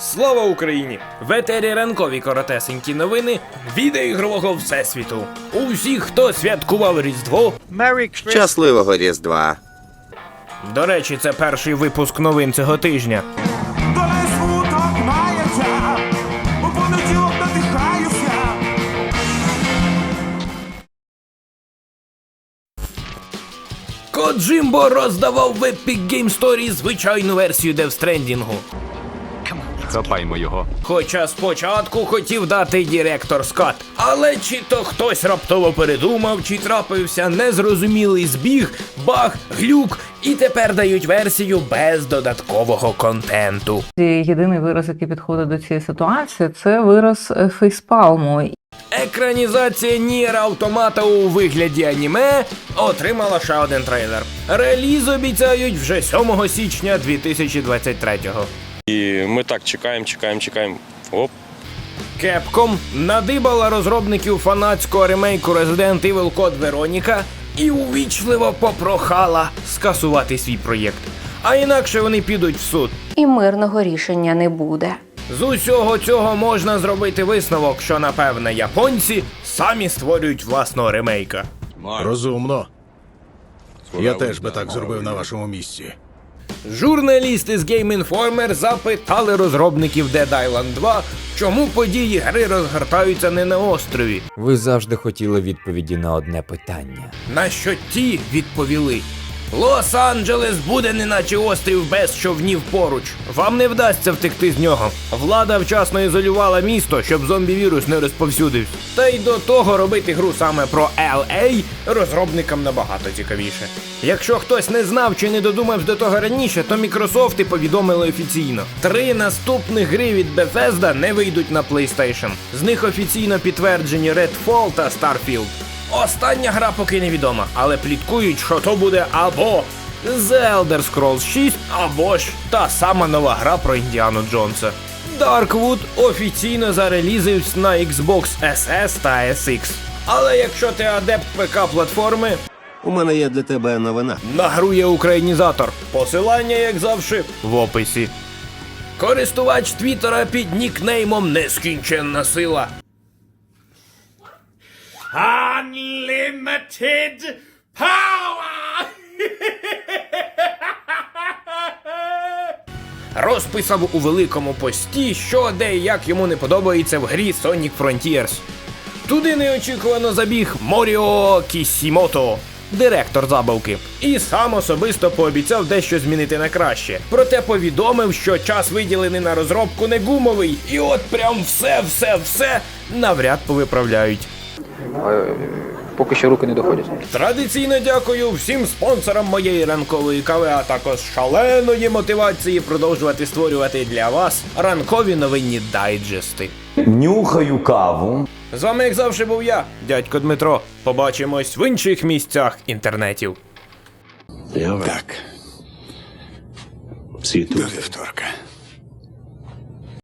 Слава Україні! В етері ранкові коротесенькі новини відеоігрового всесвіту. Усіх, хто святкував Різдво. Щасливого Різдва. До речі, це перший випуск новин цього тижня. У. Коджимбо роздавав в Epic Game Story звичайну версію Death Stranding. Хапаймо його. Хоча спочатку хотів дати директор Скотт. Але чи то хтось раптово передумав, чи трапився незрозумілий збіг, баг, глюк, і тепер дають версію без додаткового контенту. Єдиний вираз, який підходить до цієї ситуації, це вираз е, фейспалму. Екранізація Нір Автомата у вигляді аніме отримала ще один трейлер. Реліз обіцяють вже 7 січня 2023-го. І ми так чекаємо, чекаємо, чекаємо. Оп, Capcom надибала розробників фанатського ремейку Resident Evil Code Veronica і увічливо попрохала скасувати свій проєкт. А інакше вони підуть в суд. і мирного рішення не буде. З усього цього можна зробити висновок, що напевне японці самі створюють власного ремейка. Розумно. Я теж би так зробив на вашому місці. Журналісти з Game Informer запитали розробників Dead Island 2, чому події гри розгортаються не на острові. Ви завжди хотіли відповіді на одне питання. На що ті відповіли: Лос-Анджелес буде неначе острів без човнів поруч. Вам не вдасться втекти з нього. Влада вчасно ізолювала місто, щоб зомбі-вірус не розповсюдився. Та й до того робити гру саме про LA розробникам набагато цікавіше. Якщо хтось не знав чи не додумався до того раніше, то Мікрософти повідомили офіційно: три наступних гри від Bethesda не вийдуть на PlayStation. З них офіційно підтверджені Redfall та Starfield. Остання гра поки невідома, але пліткують, що то буде або The Elder Scrolls 6, або ж та сама нова гра про Індіану Джонса. Darkwood офіційно зарелізився на Xbox SS та SX. Але якщо ти адепт ПК платформи, У мене є для тебе новина. на гру є українізатор. Посилання, як завжди, в описі. Користувач Твіттера під нікнеймом Нескінченна сила. Unlimited power! розписав у великому пості, що де і як йому не подобається в грі Sonic Frontiers. Туди неочікувано забіг Моріо Кісімото, директор забавки, і сам особисто пообіцяв дещо змінити на краще. Проте повідомив, що час виділений на розробку не гумовий, і от прям все, все, все навряд повиправляють. Поки що руки не доходять. Традиційно дякую всім спонсорам моєї ранкової кави, а також шаленої мотивації продовжувати створювати для вас ранкові новинні дайджести. Нюхаю каву. З вами, як завжди, був я, дядько Дмитро. Побачимось в інших місцях інтернетів. Так. До вівторка.